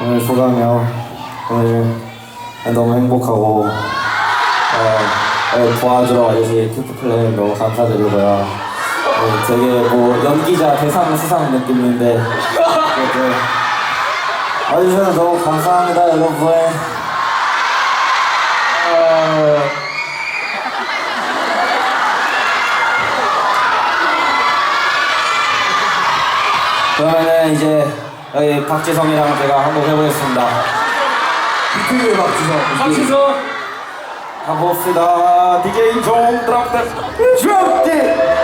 오늘 소감이 요. 오늘 너무 행복하고 어, 어, 도와주러 와주신 큐프플레이 너무 감사드리고요. 어, 되게 뭐 연기자 대상 수상 느낌인데 그래도 와주셔서 너무 감사합니다 여러분. 어, 그러면은 이제 여기 박지성이랑 제가 한번 해보겠습니다. 비트의 박지성. 박시서 가봅시다. DJ 종 드랍대 드랍대.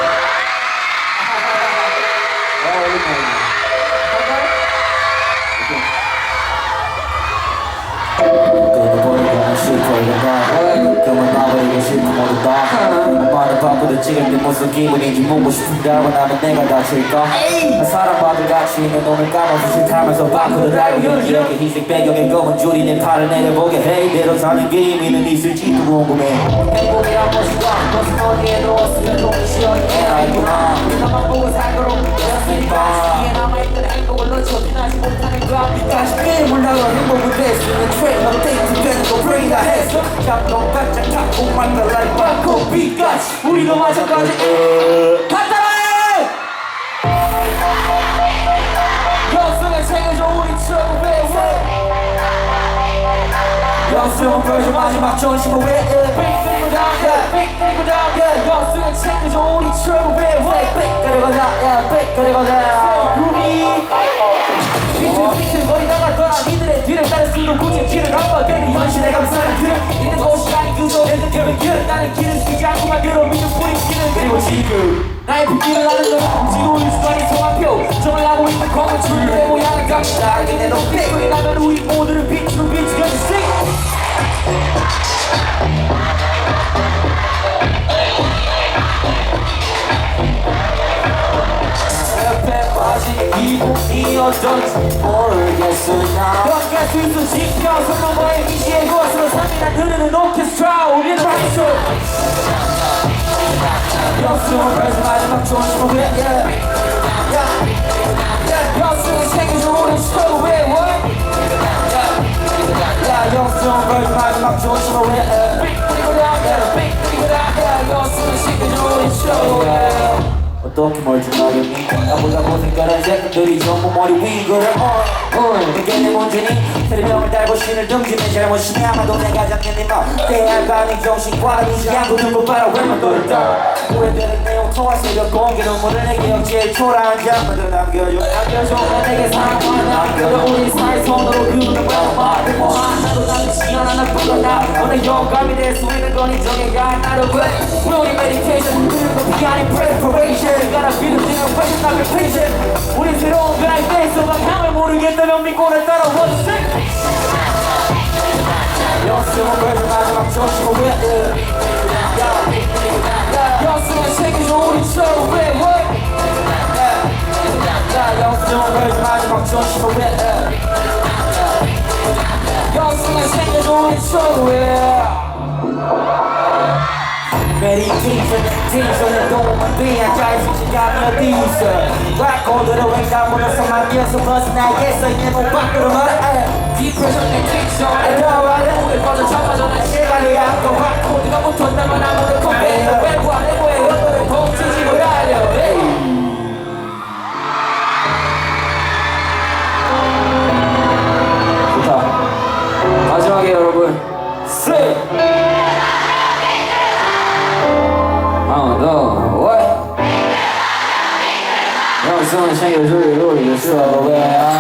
지금 네 모습 기분인지 묻고 싶은데 알고 나면 내가 다칠까 있는 놈을 까먹기 싫다면서 바꾸를 알고 이렇게 흰색 배경에 검은 줄이 내 팔을 내려보게. 해 이대로 사는 게 의미는 있을지도 궁금해. 행복이란 무엇인가 무슨 어디에도 없으면 돈이 시원해. 알구나. 나만 보고 살도록 되었으니까. 이게 남아있던 행복을 놓쳐 빛나지 못하는 거 아닐까 싶게 몰라도 행복을 뺏으면 트레이너 땡트 되는 거 브레인 다 했어 잡동 바짝 잡고 만날 날 바꿔 비까지. 우리도 마찬가지 수형 벌써 마지막 우리 우리 뿌리 길은 그리고 지금 나는 줄의 모양을 감시 나에게 내 높이 우리 비추겨진 이분이 어떤지 모르겠어 나 넌갈 수 있어 지켜 손 넘어의 미지의 곳으로 산미난 흐르는 오케스트라 우리는 라이쇼 역수는 그래서 마지막 조심을 왜 역수는 챙겨줘 우리 스토리 왜 야, 역수는 그래서 마지막 왜 그리고 나 역수는 챙겨줘 우리 스토리 어떻게 모르니 나보다 못생겨난 새끼들이 전부 머리 위 그래 어 그게 내 문제니? 테레병을 달고 신을 등지는 잘못이니? 아마도 내가 잡는 네맘 대할반이 정신과 이지 않고 눈고 바라. 왜만 돌다? 오래되는 내용 통화 새벽 공개 눈물을 내게 역제일 초라한 장면들 남겨줘. 남겨줘. 내게 사랑만 남겨줘. 우리 사이 손으로 그는 거야 말을 뭐 하나도 남지 않아 나 불러나 오늘 영감이 될 수 있는 건 인정해야 나를 왜 우리 메디테이션 그리고 비아닌 preparation gotta be the thing question not patient. 우리 새로운 변화에 대해서 방향을 모르겠다면 믿고는 따라와 주세요 역수는 그래서 마지막 조심을 왜 역수는 챙겨줘 우리 서로 왜 역수는 그래서 마지막 조심을 왜 역수는 챙겨줘 우리 서로 왜 Meditation, tension을 도움을 위한 자의식 시간이 어디 있어 락코드를 횡단보도서 만들어서 벗어나겠어 이내 못 밖으로 말해 Depression and tension 더하는 우리 꺼 영성은 챙겨줘 우리 서로